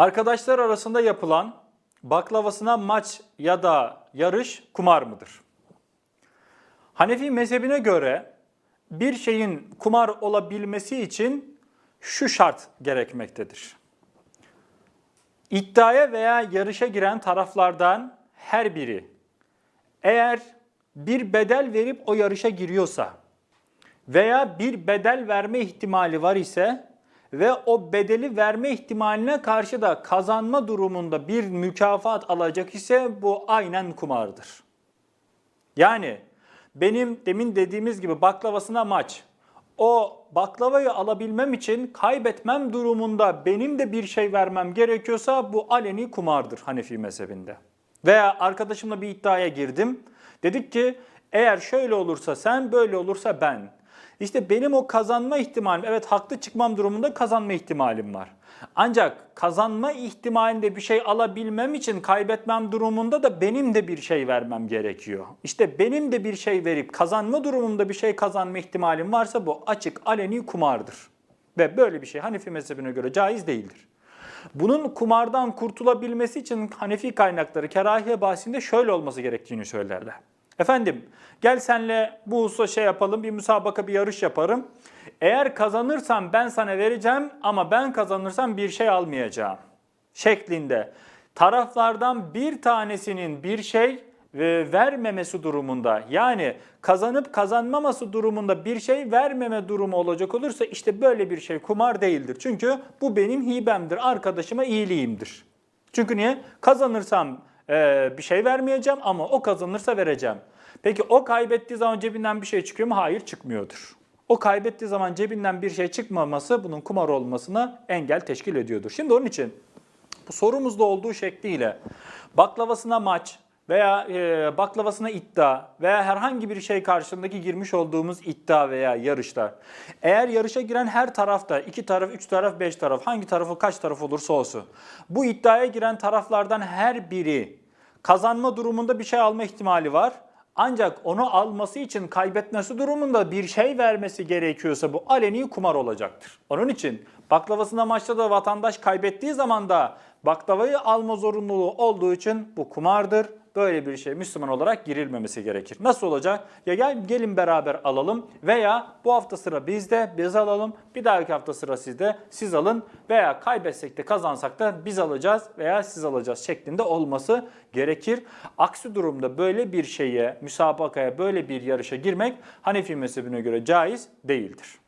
Arkadaşlar arasında yapılan baklavasına maç ya da yarış kumar mıdır? Hanefi mezhebine göre bir şeyin kumar olabilmesi için şu şart gerekmektedir. İddiaya veya yarışa giren taraflardan her biri eğer bir bedel verip o yarışa giriyorsa veya bir bedel verme ihtimali var ise ve o bedeli verme ihtimaline karşı da kazanma durumunda bir mükafat alacak ise bu aynen kumardır. Yani benim demin dediğimiz gibi baklavasına maç. O baklavayı alabilmem için kaybetmem durumunda benim de bir şey vermem gerekiyorsa bu aleni kumardır Hanefi mezhebinde. Veya arkadaşımla bir iddiaya girdim. Dedik ki eğer şöyle olursa sen böyle olursa ben. İşte benim o kazanma ihtimalim, evet haklı çıkmam durumunda kazanma ihtimalim var. Ancak kazanma ihtimalinde bir şey alabilmem için kaybetmem durumunda da benim de bir şey vermem gerekiyor. İşte benim de bir şey verip kazanma durumunda bir şey kazanma ihtimalim varsa bu açık aleni kumardır. Ve böyle bir şey Hanefi mezhebine göre caiz değildir. Bunun kumardan kurtulabilmesi için Hanefi kaynakları kerahiye bahsinde şöyle olması gerektiğini söylerler. Efendim gel senle bu hususta şey yapalım bir müsabaka bir yarış yaparım. Eğer kazanırsam ben sana vereceğim ama ben kazanırsam bir şey almayacağım. Şeklinde taraflardan bir tanesinin bir şey ve vermemesi durumunda yani kazanıp kazanmaması durumunda bir şey vermeme durumu olacak olursa işte böyle bir şey kumar değildir. Çünkü bu benim hibemdir, arkadaşıma iyiliğimdir. Çünkü niye? Kazanırsam e, bir şey vermeyeceğim ama o kazanırsa vereceğim. Peki o kaybettiği zaman cebinden bir şey çıkıyor mu? Hayır çıkmıyordur. O kaybettiği zaman cebinden bir şey çıkmaması bunun kumar olmasına engel teşkil ediyordur. Şimdi onun için bu sorumuzda olduğu şekliyle baklavasına maç veya e, baklavasına iddia veya herhangi bir şey karşılığındaki girmiş olduğumuz iddia veya yarışlar. Eğer yarışa giren her tarafta iki taraf, üç taraf, beş taraf hangi tarafı kaç taraf olursa olsun bu iddiaya giren taraflardan her biri kazanma durumunda bir şey alma ihtimali var. Ancak onu alması için kaybetmesi durumunda bir şey vermesi gerekiyorsa bu aleni kumar olacaktır. Onun için baklavasına maçta da vatandaş kaybettiği zaman da baklavayı alma zorunluluğu olduğu için bu kumardır. Böyle bir şey Müslüman olarak girilmemesi gerekir. Nasıl olacak? Ya gel gelin beraber alalım veya bu hafta sıra bizde biz alalım. Bir dahaki hafta sıra sizde siz alın veya kaybetsek de kazansak da biz alacağız veya siz alacağız şeklinde olması gerekir. Aksi durumda böyle bir şeye, müsabakaya, böyle bir yarışa girmek Hanefi mezhebine göre caiz değildir.